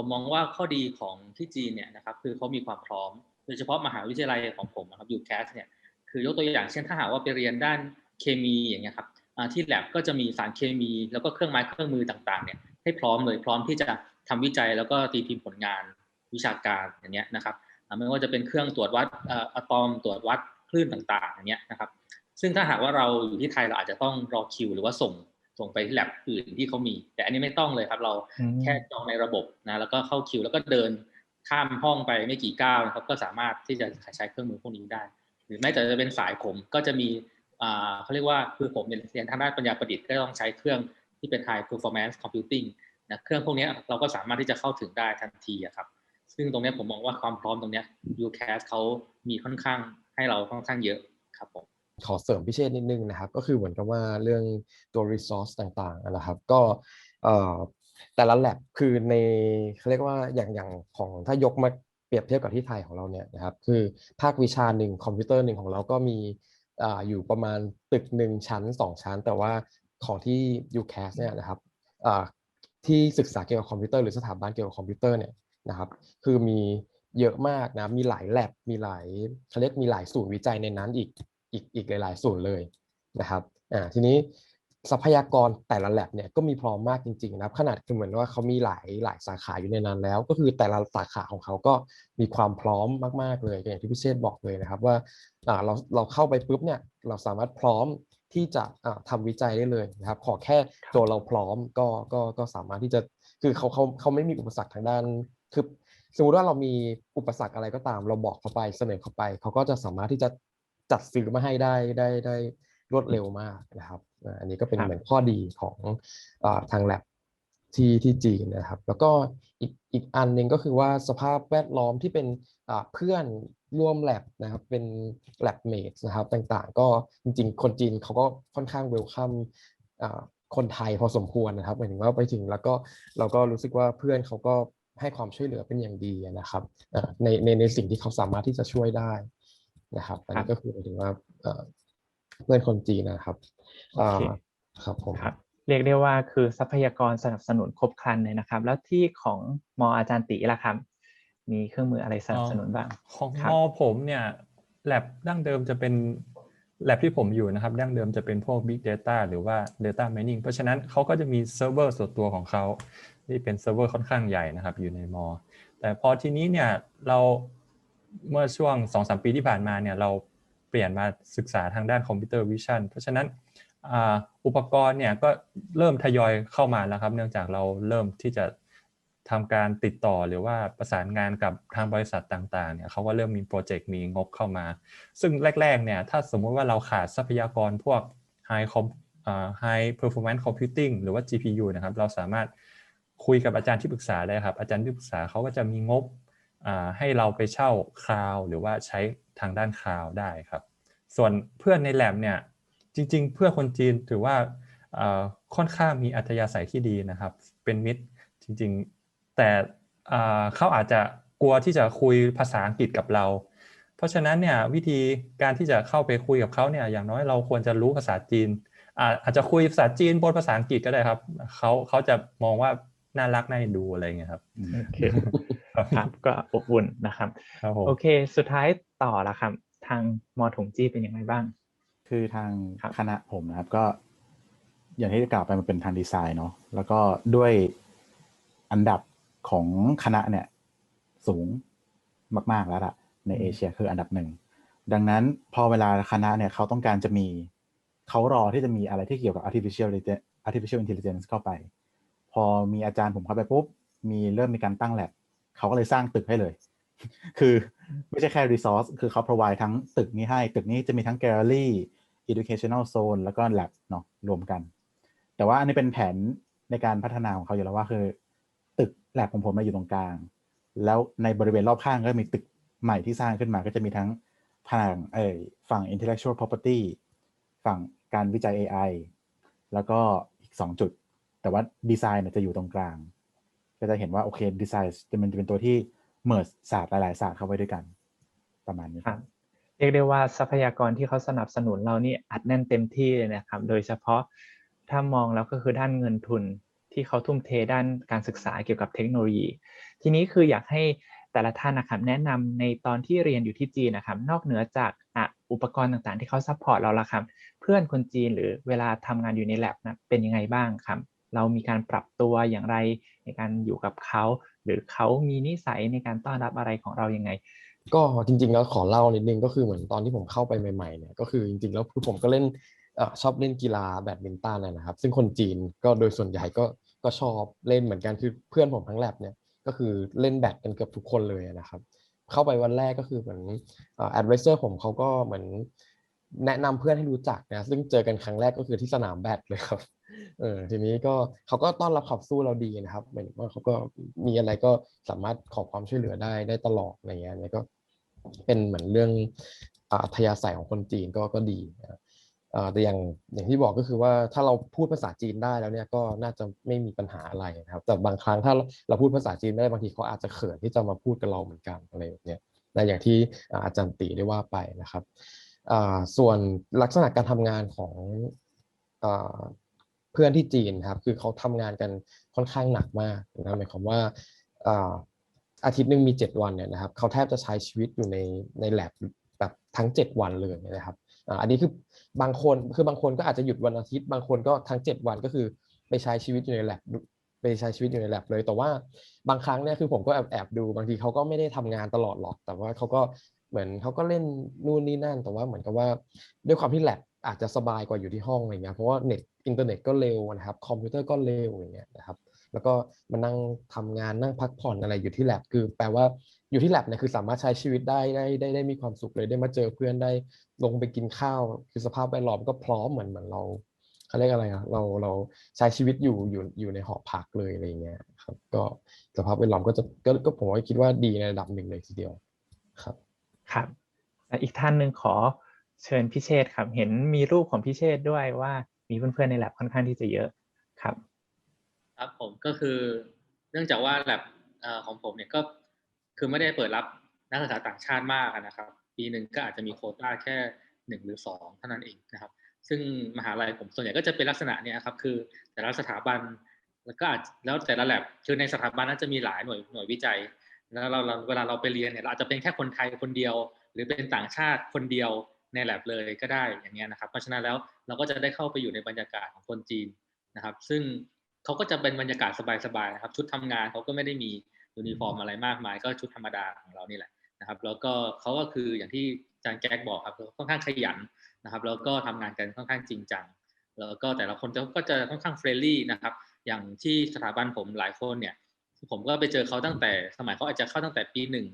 ผมมองว่าข้อดีของที่จีนเนี่ยนะครับคือเขามีความพร้อม โดยเฉพาะมหาวิทยาลัยของผมนะครับยูแคสเนี่ยคือยกตัวอย่างเช่นถ้าหากว่าไปเรียนด้านเคมีอย่างเงี้ยครับที่แลบก็จะมีสารเคมีแล้วก็เครื่องไม้เครื่องมือต่างๆเนี่ยให้พร้อมเลยพร้อมที่จะทำวิจัยแล้วก็ตีพิมพ์ผลงานวิชาการอย่างเงี้ยนะครับไม่ว่าจะเป็นเครื่องตรวจวัดอะตอมตรวจวัดคลื่นต่างๆอย่างเงี้ยนะครับซึ่งถ้าหากว่าเราอยู่ที่ไทยเราอาจจะต้องรอคิว หรือว่าส่ง ส่งไปที่แลบอื่นที่เขามี แต่อันนี้ไม่ต้องเลยครับ เราแค่จองในระบบนะแล้วก็เข้าคิว แล้วก็เดินข้ามห้องไปไม่กี่ก้าวนะครับ ก็สามารถที่จะใช้เครื่องมือพวกนี้ได้ หรือแม้แต่จะเป็นสายผมก็จะมีเขาเรียกว่าคือผมเรียนทางด้านปัญญาประดิษฐ์ก็ต้องใช้เครื่องที่เป็น high performance computing นะเครื่องพวกนี้เราก็สามารถที่จะเข้าถึงได้ทันทีครับ ซึ่งตรงนี้ผมมองว่าความพร้อมตรงนี้ UCAS เขามีค่อนข้างให้เราค่อนข้างเยอะครับผม ขอเสริมพิเชษนิดนึงนะครับ ก็คือเหมือนกับว่าเรื่องตัว resource ต่างๆนะครับ ก็แต่ละ lab คือในเขาเรียกว่าอย่างอย่างของถ้ายกมาเปรียบเทียบกับที่ไทยของเราเนี่ยนะครับ คือภาควิชาหนึ่งคอมพิวเตอร์หนึ่งของเราก็มีอยู่ประมาณตึกหนึ่งชั้น 2 ชั้น แต่ว่าของที่ UCAS เนี่ยนะครับที่ศึกษาเกี่ยวกับคอมพิวเตอร์หรือสถาบันเกี่ยวกับคอมพิวเตอร์เนี่ยนะครับคือมีเยอะมากนะมีหลายแลบมีหลายเขาเรียกมีหลายศูนย์วิจัยในนั้นอีก อีกอีกหลายๆศูนย์เลยนะครับอ่าทีนี้ทรัพยากรแต่ละแลบเนี่ยก็มีพร้อมมากจริงๆนะครับขนาดคือเหมือนว่าเขามีหลายหลายสาขาอยู่ในนั้นแล้ว ก็คือแต่ละสาขาของเขาก็มีความพร้อมมากๆเลยอย่างที่พี่เชษบอกเลยนะครับว่าอ่าเราเราเข้าไปปุ๊บเนี่ยเราสามารถพร้อมที่จะทำวิจัยได้เลยนะครับขอแค่ตัวเราพร้อมก็ก็ก็สามารถที่จะคือเขาเขาเขาไม่มีอุปสรรคทางด้านคือสมมติว่าเรามีอุปสรรคอะไรก็ตาม เราบอกเขาไปเสนอเขาไป เขาก็จะสามารถที่จะ จัดซื้อมาให้ได้ได้ได้รวดเร็วมากนะครับอันนี้ก็เป็นเหมือนข้อดีของอทางแลบที่ที่จีนนะครับ แล้วก็อีกอีกอันหนึ่งก็คือว่าสภาพแวดล้อมที่เป็นเพื่อนร่วมแลบนะครับ เป็นแลบเมทนะครับ ต่างๆ ก็จริงๆ คนจีนเขาก็ค่อนข้างเวลคัมคนไทยพอสมควรนะครับหมายถึงว่าไปถึงแล้วก็เราก็รู้สึกว่าเพื่อนเขาก็ให้ความช่วยเหลือเป็นอย่างดีนะครับในในในสิ่งที่เขาสามารถที่จะช่วยได้ นะครับอันนี้ก็คือหมายถึงว่าเพื่อนคนจีนนะครับครับผมเรียกได้ว่าคือทรัพยากรสนับสนุนครบครันเลยนะครับ แล้วที่ของมออาจารย์ติล่ะครับ มีเครื่องมืออะไรสนับสนุนบ้างของมอผมเนี่ยแลบดั้งเดิมจะเป็นแลบที่ผมอยู่นะครับ ดั้งเดิมจะเป็นพวก Big Data หรือว่า Data Mining เพราะฉะนั้นเขาก็จะมีเซิร์ฟเวอร์ส่วนตัวของเขาที่เป็นเซิร์ฟเวอร์ค่อนข้างใหญ่นะครับ อยู่ในมอ แต่พอทีนี้เนี่ยเรา เมื่อช่วง2อสปีที่ผ่านมาเนี่ยเราเปลี่ยนมาศึกษาทางด้านคอมพิวเตอร์วิชั่นเพราะฉะนั้นอุปกรณ์เนี่ยก็เริ่มทยอยเข้ามาแล้วครับ เนื่องจากเราเริ่มที่จะทำการติดต่อหรือว่าประสานงานกับทางบริษัทต่างๆเนี่ยเขาก็เริ่มมีโปรเจกต์มีงบเข้ามา ซึ่งแรกๆเนี่ยถ้าสมมุติว่าเราขาดทรัพยากรพวก high com high performance computing หรือว่า GPU นะครับ เราสามารถคุยกับอาจารย์ที่ปรึกษาได้ครับ อาจารย์ที่ปรึกษาเขาก็จะมีงบ ให้เราไปเช่าคลาวหรือว่าใช้ทางด้านคลาวได้ครับ ส่วนเพื่อนในแลบเนี่ยจริง ๆ เพื่อคนจีนถือว่าค่อนข้างมีอัธยาศัยที่ดีนะครับ เป็นมิตรจริงๆ แต่เขาอาจจะกลัวที่จะคุยภาษาอังกฤษกับเรา เพราะฉะนั้นเนี่ยวิธีการที่จะเข้าไปคุยกับเขาเนี่ยอย่างน้อยเราควรจะรู้ภาษาจีน อาจจะคุยภาษาจีนบนภาษาอังกฤษก็ได้ครับเขาเขาจะมองว่าน่ารักน่าดูอะไรเงี้ยครับโอเคครับก็อบอุ่นนะครับโอเค สุดท้ายต่อละครับ ทางมอถงจี้เป็นยังไงบ้าง คือทางคณะผมนะครับก็ อย่างที่กล่าวไปมันเป็นทางดีไซน์เนาะแล้วก็ด้วยอันดับของคณะเนี่ย สูงมาก ๆ แล้วล่ะ ในเอเชียคืออันดับหนึ่ง ดังนั้นพอเวลาคณะเนี่ยเขาต้องการจะมีเขารอที่จะมีอะไรที่เกี่ยวกับ artificial artificial intelligence เข้าไป พอมีอาจารย์ผมเข้าไปปุ๊บ มีเริ่มมีการตั้งแลบ เขาก็เลยสร้างตึกให้เลย คือไม่ใช่แค่รีซอสคือเขา provide ทั้งตึกนี้ให้ ตึกนี้จะมีทั้งแกลเลอรี่ educational zone แล้วก็ lab เนาะรวมกัน แต่ว่าอันนี้เป็นแผนในการพัฒนาของเขาอยู่แล้วว่าคือ ตึกแลบของผมมาอยู่ตรงกลาง แล้วในบริเวณรอบข้างก็มีตึกใหม่ที่สร้างขึ้นมาก็จะมีทั้งฝั่งเอ่ยฝั่ง intellectual property ฝั่งการวิจัย AI แล้วก็อีก 2 จุด แต่ว่าดีไซน์เนี่ยจะอยู่ตรงกลาง ก็จะเห็นว่าโอเคดีไซน์จะมันจะเป็นตัวที่เมิร์ศาสตร์หลาย ๆ ศาสตร์เข้าไว้ด้วยกัน ประมาณนี้ครับเรียกได้ว่าทรัพยากรที่เขาสนับสนุนเรานี่อัดแน่นเต็มที่เลยนะครับ โดยเฉพาะถ้ามองแล้วก็คือด้านเงินทุนที่เขาทุ่มเทด้านการศึกษาเกี่ยวกับเทคโนโลยี ทีนี้คืออยากให้แต่ละท่านนะครับแนะนำในตอนที่เรียนอยู่ที่จีนนะครับ นอกเหนือจากอุปกรณ์ต่างๆ ที่เขาซัพพอร์ตเราละครับ เพื่อนคนจีนหรือเวลาทำงานอยู่ใน lab นะเป็นยังไงบ้างครับ เรามีการปรับตัวอย่างไร ในการอยู่กับเขา หรือเขามีนิสัยในการต้อนรับอะไรของเรายังไง ก็จริง ๆ แล้วขอเล่านิดนึงก็คือเหมือนตอนที่ผมเข้าไปใหม่ๆเนี่ยก็คือจริงๆแล้วคือผมก็เล่นชอบเล่นกีฬาแบดมินตันนะครับ ซึ่งคนจีนก็โดยส่วนใหญ่ก็ก็ชอบเล่นเหมือนกันคือเพื่อนผมทั้งแลบเนี่ยก็คือเล่นแบดกันเกือบทุกคนเลยนะครับเข้าไปวันแรกก็คือเหมือนเอ่อ advisor ผมเขาก็เหมือนแนะนำเพื่อนให้รู้จักนะซึ่งเจอกันครั้งแรกก็คือที่สนามแบดเลยครับ เออทีนี้ก็เขาก็ต้อนรับขับสู้เราดีนะครับหมายถึงว่าเขาก็มีอะไรก็สามารถขอความช่วยเหลือได้ได้ตลอดอะไรเงี้ยนี่ก็เป็นเหมือนเรื่องอัธยาศัยของคนจีนก็ก็ดีนะแต่อย่างอย่างที่บอกก็คือว่าถ้าเราพูดภาษาจีนได้แล้วเนี่ยก็น่าจะไม่มีปัญหาอะไรนะครับ แต่บางครั้งถ้าเราพูดภาษาจีนไม่ได้บางทีเขาอาจจะเขินที่จะมาพูดกับเราเหมือนกันอะไรแบบเนี้ยนะอย่างที่อาจารย์ตีได้ว่าไปนะครับส่วนลักษณะการทำงานของ เพื่อนที่จีนครับคือเขาทำงานกันค่อนข้างหนักมากนะหมายความว่าอาทิตย์หนึ่งมี 7 วันเนี่ยนะครับเขาแทบจะใช้ชีวิตอยู่ในในแลบแบบทั้ง 7 วันเลยนะครับอันนี้คือบางคนคือบางคนก็อาจจะหยุดวันอาทิตย์ บางคนก็ทั้ง 7 วันก็คือไปใช้ชีวิตอยู่ในแลบไปใช้ชีวิตอยู่ในแลบเลย แต่ว่าบางครั้งเนี่ยคือผมก็แอบแอบดู บางทีเขาก็ไม่ได้ทำงานตลอดหรอก แต่ว่าเขาก็เหมือนเขาก็เล่นนู่นนี่นั่น แต่ว่าเหมือนกับว่าด้วยความที่แลบ อาจจะสบายกว่าอยู่ที่ห้องอะไรเงี้ยเพราะว่าเน็ตอินเทอร์เน็ตก็เร็วนะครับคอมพิวเตอร์ก็เร็วอย่างเงี้ยนะครับแล้วก็มานั่งทำงานนั่งพักผ่อนอะไรอยู่ที่แลบคือแปลว่าอยู่ที่แลบเนี่ยคือสามารถใช้ชีวิตได้ได้ได้ได้มีความสุขเลยได้มาเจอเพื่อนได้ลงไปกินข้าว คือสภาพแวดล้อมก็พร้อมเหมือนเหมือนเราเขาเรียกอะไรอะเราเราใช้ชีวิตอยู่อยู่อยู่ในหอพักเลยอะไรเงี้ยครับ ก็สภาพแวดล้อมก็จะก็ก็ผมว่าคิดว่าดีในระดับหนึ่งเลยทีเดียวครับ ครับอีกท่านหนึ่งขอ เชิญพิเชษครับ เห็นมีรูปของพิเชษด้วยว่ามีเพื่อนๆในแลบค่อนข้างที่จะเยอะครับ ครับผมก็คือเนื่องจากว่าแลบของผมเนี่ยก็คือไม่ได้เปิดรับนักศึกษาต่างชาติมากนะครับ ปีหนึ่งก็อาจจะมีโคต้าแค่หนึ่งหรือสองเท่านั้นเองนะครับ ซึ่งมหาลัยผมส่วนใหญ่ก็จะเป็นลักษณะเนี้ยครับคือแต่ละสถาบันแล้วก็อาจแล้วแต่ละแลบคือในสถาบันนั้นจะมีหลายหน่วยหน่วยวิจัย แล้วเราเวลาเราไปเรียนเนี่ยเราอาจจะเป็นแค่คนไทยคนเดียว หรือเป็นต่างชาติคนเดียว ในแลบเลยก็ได้อย่างเงี้ยนะครับ เพราะฉะนั้นแล้วเราก็จะได้เข้าไปอยู่ในบรรยากาศของคนจีนนะครับ ซึ่งเขาก็จะเป็นบรรยากาศสบายๆนะครับ ชุดทำงานเขาก็ไม่ได้มียูนิฟอร์มอะไรมากมาย ก็ชุดธรรมดาของเรานี่แหละนะครับ แล้วก็เขาก็คืออย่างที่อาจารย์แก๊กบอกครับค่อนข้างขยันนะครับ แล้วก็ทำงานกันค่อนข้างจริงจังแล้วก็แต่ละคนก็จะค่อนข้างเฟรนลี่นะครับ อย่างที่สถาบันผมหลายคนเนี่ย ผมก็ไปเจอเขาตั้งแต่สมัยเขาอาจจะเข้าตั้งแต่ปีหนึ่ง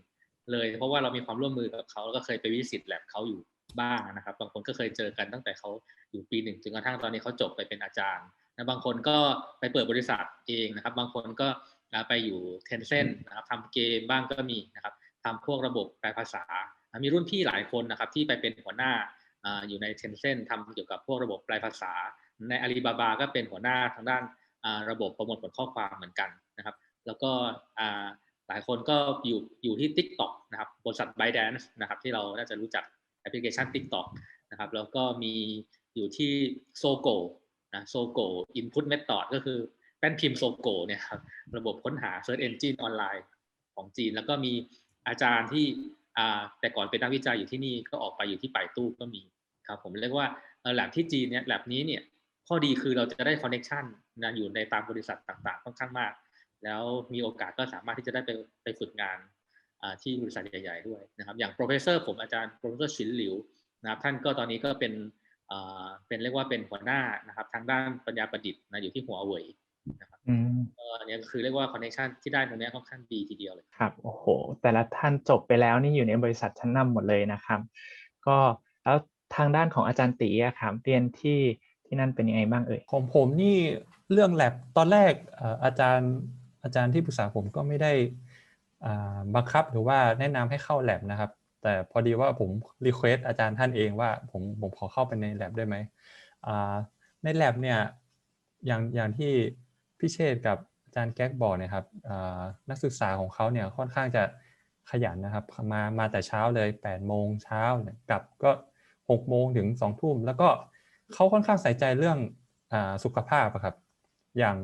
เลย เพราะว่าเรามีความร่วมมือกับเขาแล้วก็เคยไปวิสิตแลบเขาอยู่ บ้างนะครับ บางคนก็เคยเจอกันตั้งแต่เขาอยู่ปีหนึ่งจนกระทั่งตอนนี้เขาจบไปเป็นอาจารย์นะบางคนก็ไปเปิดบริษัทเองนะครับ บางคนก็ไปอยู่เทนเซ็นนะครับทำเกมบ้างก็มีนะครับทำพวกระบบแปลภาษา มีรุ่นพี่หลายคนนะครับที่ไปเป็นหัวหน้าอยู่ในเทนเซ็นทำเกี่ยวกับพวกระบบแปลภาษา ในอาลีบาบาก็เป็นหัวหน้าทางด้านระบบประมวลผลข้อความเหมือนกันนะครับ แล้วก็หลายคนก็อยู่อยู่ที่ TikTok นะครับบริษัท ByteDance นะครับที่เราน่าจะรู้จัก แอปพลิเคชัน TikTok นะครับแล้วก็มีอยู่ที่ Sogo นะ Sogo Input Method ก็คือแป้นพิมพ์ Sogo เนี่ยครับระบบค้นหา Search Engine ออนไลน์ของจีน แล้วก็มีอาจารย์ที่แต่ก่อนเป็นนักวิจัยอยู่ที่นี่ก็ออกไปอยู่ที่ป่ายตู้ก็มีครับผมเรียกว่าแลบที่จีนเนี่ยแลบนี้เนี่ยข้อดีคือเราจะได้คอนเน็ชันนะอยู่ในตามบริษัทต่างๆ ค่อนข้างมาก แล้วมีโอกาสก็สามารถที่จะได้ไปไปฝึกงาน ที่บริษัทใหญ่ๆด้วยนะครับอย่าง professor ผมอาจารย์ professor ชินหลิวนะครับท่านก็ตอนนี้ก็เป็นเป็นเรียกว่าเป็นหัวหน้านะครับทางด้านปัญญาประดิษฐ์นะอยู่ที่หัวเว่ยนะครับอันนี้ก็คือเรียกว่าคอนเนคชันที่ได้ตรงนี้ค่อนข้างดีทีเดียวเลยครับโอ้โห แต่ละท่านจบไปแล้วนี่อยู่ในบริษัทชั้นนำหมดเลยนะครับ ก็แล้วทางด้านของอาจารย์ตีอะครับเรียนที่ที่นั่นเป็นยังไงบ้างเอ่ยของผมนี่เรื่องแลบตอนแรกอาจารย์อาจารย์ที่ปรึกษาผมก็ไม่ได้ บังคับหรือว่าแนะนำให้เข้าแลบนะครับ แต่พอดีว่าผมรีเควสอาจารย์ท่านเองว่าผมผมขอเข้าไปในแลบได้ไหมในแลบเนี่ยอย่างอย่างที่พี่เชษกับอาจารย์แก๊กบอกนี่ยครับนักศึกษาของเขาเนี่ยค่อนข้างจะขยันนะครับ มามาแต่เช้าเลย8โมงเช้ากลับก็6โมงถึง2ทุ่มแล้วก็เขาค่อนข้างใส่ใจเรื่องอสุขภาพครับ อย่าง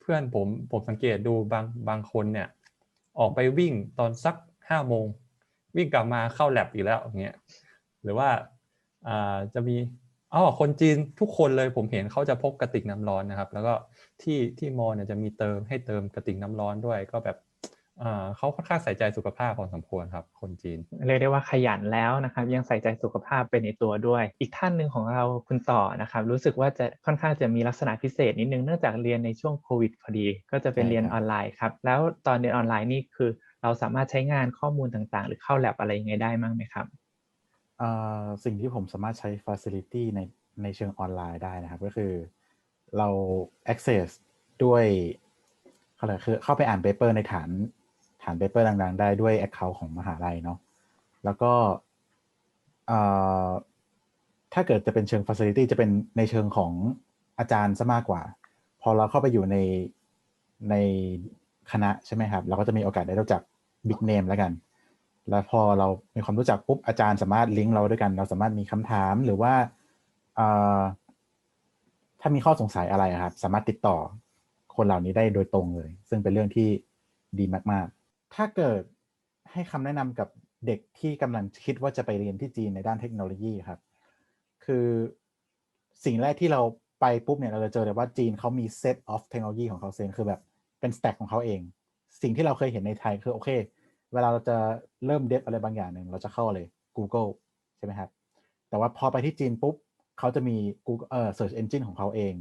เพื่อนผมผมสังเกตดูบางบางคนเนี่ย ออกไปวิ่งตอนสักห้าโมง วิ่งกลับมาเข้าแลบอีกแล้วอย่างเงี้ยหรือว่าจะมีอ๋อคนจีนทุกคนเลยผมเห็นเขาจะพกกระติกน้ำร้อนนะครับ แล้วก็ที่ที่มอเนี่ยจะมีเติมให้เติมกระติกน้ำร้อนด้วย ก็แบบ เขาค่อนข้างใส่ใจสุขภาพพอสมควรครับ คนจีน เรียกได้ว่าขยันแล้วนะครับ ยังใส่ใจสุขภาพเป็นในตัวด้วย อีกท่านหนึ่งของเราคุณต่อนะครับ รู้สึกว่าจะค่อนข้างจะมีลักษณะพิเศษนิดนึงเนื่องจากเรียนในช่วงโควิดพอดี ก็จะเป็นใช่เรียนครับออนไลน์ครับ แล้วตอนเรียนออนไลน์นี่คือ เราสามารถใช้งานข้อมูลต่างๆ หรือเข้าแลบอะไรยังไงได้มั้งไหมครับเอ่อสิ่งที่ผมสามารถใช้ Facility ในในเชิงออนไลน์ได้นะครับ ก็คือเรา access ด้วยเขาเรียกคือเข้าไปอ่าน paper ในฐาน ฐาน paper ดังๆ ได้ด้วย account ของมหาลัยเนาะแล้วก็ถ้าเกิดจะเป็นเชิง Facility จะเป็นในเชิงของอาจารย์ซะมากกว่า พอเราเข้าไปอยู่ในในคณะใช่ไหมครับ เราก็จะมีโอกาสได้รู้จัก Big Name แล้วกัน แล้วพอเรามีความรู้จักปุ๊บอาจารย์สามารถลิงก์เราด้วยกัน เราสามารถมีคำถามหรือว่าถ้ามีข้อสงสัยอะไรครับ สามารถติดต่อคนเหล่านี้ได้โดยตรงเลย ซึ่งเป็นเรื่องที่ดีมาก ๆ ถ้าเกิดให้คำแนะนำกับเด็กที่กำลังคิดว่าจะไปเรียนที่จีนในด้านเทคโนโลยีครับ คือสิ่งแรกที่เราไปปุ๊บเนี่ยเราจะเจอเลยว่าจีนเขามี set of เทคโนโลยีของเขาเองคือแบบเป็น stack ของเขาเอง สิ่งที่เราเคยเห็นในไทยคือโอเค เวลาเราจะเริ่มเดฟอะไรบางอย่างหนึ่งเราจะเข้าเลย Google ใช่ไหมครับ แต่ว่าพอไปที่จีนปุ๊บเขาจะมี Google เอ่อ search engine ของเขาเอง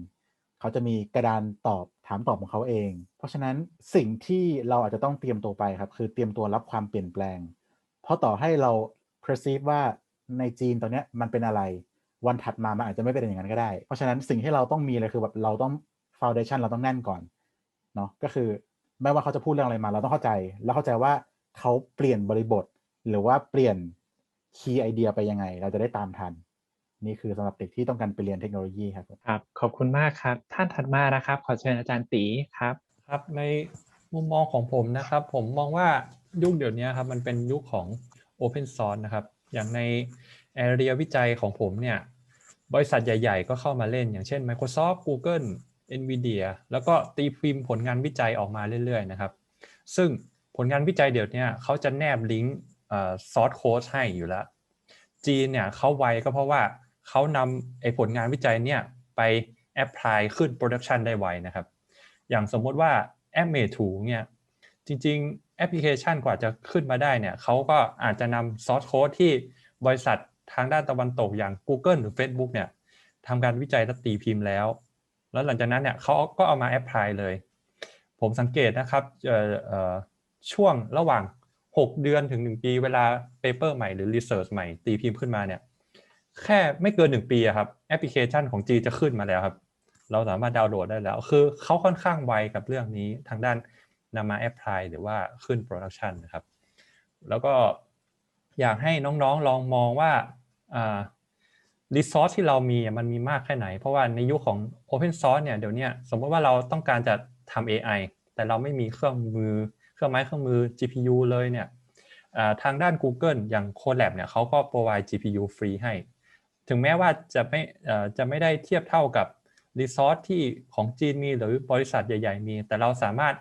เขาจะมีกระดานตอบถามตอบของเขาเอง เพราะฉะนั้นสิ่งที่เราอาจจะต้องเตรียมตัวไปครับ คือเตรียมตัวรับความเปลี่ยนแปลง เพราะต่อให้เรา perceive ว่าในจีนตอนนี้มันเป็นอะไร วันถัดมามันอาจจะไม่เป็นอย่างนั้นก็ได้ เพราะฉะนั้นสิ่งที่เราต้องมีเลยคือแบบเราต้อง foundation เราต้องแน่นก่อนเนาะก็คือไม่ว่าเขาจะพูดเรื่องอะไรมา เราต้องเข้าใจ แล้วเข้าใจว่าเขาเปลี่ยนบริบท หรือว่าเปลี่ยน key idea ไปยังไง เราจะได้ตามทัน นี่คือสำหรับเด็กที่ต้องการไปเรียนเทคโนโลยีครับครับ ขอบคุณมากครับ ท่านถัดมานะครับ ขอเชิญอาจารย์ตีครับ ครับ ในมุมมองของผมนะครับ ผมมองว่ายุคเดี๋ยวนี้ครับมันเป็นยุคของ Open Source นะครับ อย่างในแอเรียวิจัยของผมเนี่ย บริษัทใหญ่ ๆ ก็เข้ามาเล่น อย่างเช่น Microsoft Google Nvidia แล้วก็ตีพิมพ์ผลงานวิจัยออกมาเรื่อย ๆ นะครับ ซึ่งผลงานวิจัยเดี๋ยวนี้เขาจะแนบลิงก์ซอสโค้ดให้อยู่แล้ว จีนเนี่ยเขาไวก็เพราะว่า เขานำไอ้ผลงานวิจัยเนี่ยไปแอพพลายขึ้นโปรดักชันได้ไวนะครับ อย่างสมมติว่าแอปเมทูเนี่ยจริงๆ แอปพลิเคชันกว่าจะขึ้นมาได้เนี่ยเขาก็อาจจะนำซอสโค้ดที่บริษัททางด้านตะวันตกอย่าง Google หรือ Facebook เนี่ยทำการวิจัยและตีพิมพ์แล้ว แล้วหลังจากนั้นเนี่ยเขาก็เอามาแอพพลายเลย ผมสังเกตนะครับช่วงระหว่าง 6 เดือนถึง 1 ปี เวลาเปเปอร์ใหม่หรือรีเสิร์ชใหม่ตีพิมพ์ขึ้นมาเนี่ย แค่ไม่เกิน1ปีครับแอปพลิเคชันของ G จะขึ้นมาแล้วครับ เราสามารถดาวน์โหลดได้แล้ว คือเขาค่อนข้างไวกับเรื่องนี้ทางด้านนำมาแอพพลายหรือว่าขึ้นโปรดักชันนะครับ แล้วก็อยากให้น้องๆลองมองว่ารีซอสที่เรามีมันมีมากแค่ไหน เพราะว่าในยุคของ Open Source เนี่ยเดี๋ยวนี้สมมติว่าเราต้องการจะทำ AI แต่เราไม่มีเครื่องมือ เครื่องไม้เครื่องมือ GPU เลยเนี่ยทางด้าน Google อย่าง Colab เนี่ยเขาก็ provide GPU ฟรีให้ ถึงแม้ว่าจะไม่จะไม่ได้เทียบเท่ากับรีซอสที่ของจีนมีหรือบริษัทใหญ่ ๆ มี แต่เราสามารถ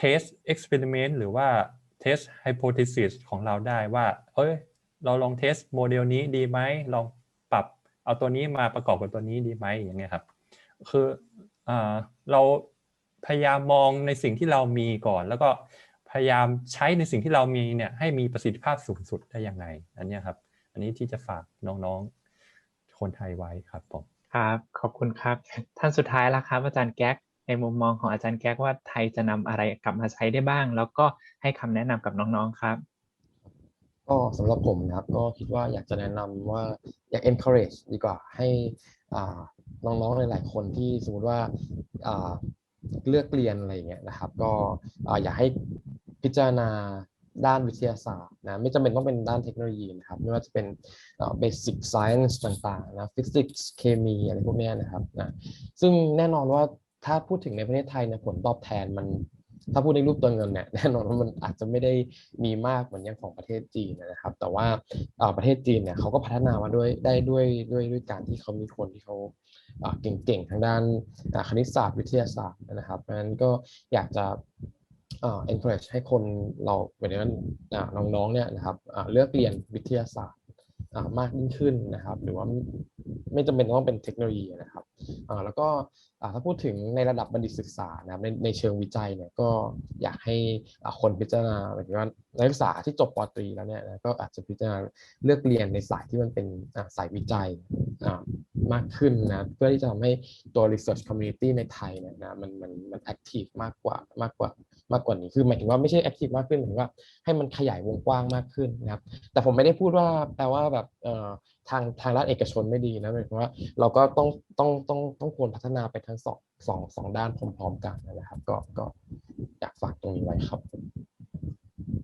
test experiment หรือว่า test hypothesis ของเราได้ว่าเฮ้ย เราลอง test โมเดลนี้ดีไหม ลองปรับเอาตัวนี้มาประกอบกับตัวนี้ดีไหมอย่างเงี้ยครับ คืออเราพยายามมองในสิ่งที่เรามีก่อน แล้วก็พยายามใช้ในสิ่งที่เรามีเนี่ยให้มีประสิทธิภาพสูงสุดได้ยังไง อันนี้ครับ อันนี้ที่จะฝากน้องๆ คนไทยไว้ครับผมครับขอบคุณครับ ท่านสุดท้ายแล้วครับ อาจารย์แก๊กในมุมมองของอาจารย์แก๊กว่าไทยจะนำอะไรกลับมาใช้ได้บ้าง แล้วก็ให้คำแนะนำกับน้องๆครับก็สำหรับผมนะครับก็คิดว่าอยากจะแนะนำว่าอยาก encourage ดีกว่าให้อ่าน้องๆหลายๆคนที่สมมติว่าอ่าเลือกเรียนอะไรอย่างเงี้ยนะครับ ก็อ่าอยากให้พิจารณา ด้านวิทยาศาสตร์นะไม่จำเป็นต้องเป็นด้านเทคโนโลยีนะครับไม่ว่าจะเป็นเบสิกไซเอนซ์ต่างๆนะฟิสิกส์เคมีอะไรพวกนี้นะครับนะซึ่งแน่นอนว่าถ้าพูดถึงในประเทศไทยเนี่ยผลตอบแทนมันถ้าพูดในรูปตัวเงินเนี่ยแน่นอนว่ามันอาจจะไม่ได้มีมากเหมือนอย่างของประเทศจีนนะครับ แต่ว่าประเทศจีนเนี่ยเขาก็พัฒนามาด้วยได้ด้วยด้วยด้วยการที่เขามีคนที่เขาเก่งๆทางด้านคณิตศาสตร์วิทยาศาสตร์นะครับเพราะฉะนั้นก็อยากจะ encourage ให้คนเราเหมายถึงว่าอ่าน้องๆเนี่ยนะครับเลือกเรียนวิทยาศาสตร์มากยิ่งขึ้นนะครับ หรือว่าไม่ไม่จำเป็นต้องเป็นเทคโนโลยีนะครับแล้วก็ถ้าพูดถึงในระดับบัณฑิตศึกษานะครับในในเชิงวิจัยเนี่ยก็อยากให้คนพิจารณาหมายถึงว่านักศึกษาที่จบปตรีแล้วเนี่ยนะก็อาจจะพิจารณาเลือกเรียนในสายที่มันเป็นสายวิจัยมากขึ้นนะเพื่อที่จะทำให้ตัว research community ในไทยเนี่ยนะมันมันมัน active มากกว่ามากกว่า มากกว่านี้คือหมายถึงว่าไม่ใช่แอคทีฟมากขึ้นหมายถึงว่าให้มันขยายวงกว้างมากขึ้นนะครับ แต่ผมไม่ได้พูดว่าแปลว่าแบบทางทางด้านเอกชนไม่ดีนะหมายถึงว่าเราก็ต้องต้องต้องต้องควรพัฒนาไปทั้งสองสองสองด้านพร้อมๆกันนะครับ ก็ก็อยากฝากตรงนี้ไว้ครับ